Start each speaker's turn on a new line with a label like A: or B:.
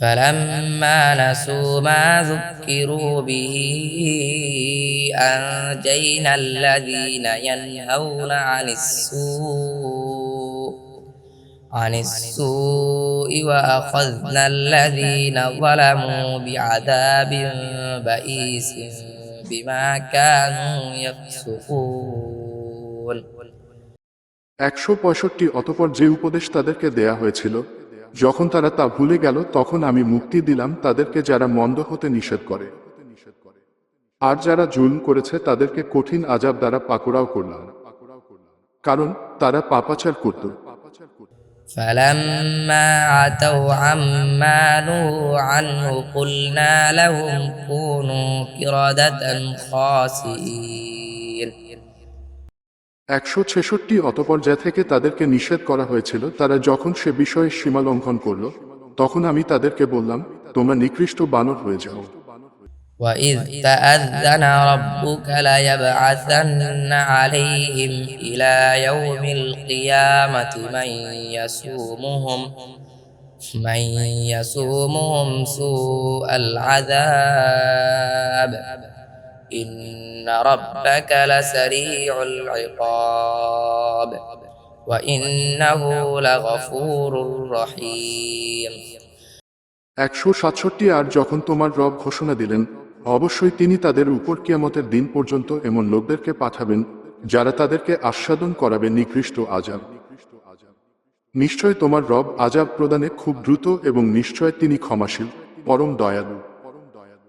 A: فلما نسوا ما ذكروا به أنجينا الذين ينهون عن السوء عن السوء وأخذنا الذين ظلموا بعذاب بئيس بما كانوا يفسقون
B: একশো পঁয়ষট্টি অতপর যে উপদেশ তাদেরকে দেয়া হয়েছিল যখন তারা তা ভুলে গেল তখন আমি মুক্তি দিলাম তাদেরকে যারা মন্দ হতে নিষেধ করে আর যারা জুলম করেছে তাদেরকে কঠিন আজাব দ্বারা পাকড়াও করলাম কারণ তারা পাপাচার করত
A: فلما عتوا عما نهوا عنه قلنا لهم كونوا قردة خاسئين
B: একশো ছেষট্টি অতপর যা থেকে তাদেরকে নিষেধ করা হয়েছিল তারা যখন সে বিষয়ে সীমা লঙ্ঘন করল তখন আমি তাদেরকে বললাম তোমরা নিকৃষ্ট বানর হয়ে যাও
A: وإذ تأذن ربك ليبعثن عليهم إلى يوم القيامة من يسومهم من يسومهم سوء العذاب إن ربك لسريع العقاب وإنه لغفور رحيم
B: একশো সাতষট্টি আর যখন তোমার রব ঘোষণা দিলেন অবশ্যই তিনি তাদের উপর কিয়ামতের দিন পর্যন্ত এমন লোকদেরকে পাঠাবেন যারা তাদেরকে আস্বাদন করাবে নিকৃষ্ট আজাব নিশ্চয় তোমার রব আজাব প্রদানে খুব দ্রুত এবং নিশ্চয় তিনি ক্ষমাশীল পরম দয়ালু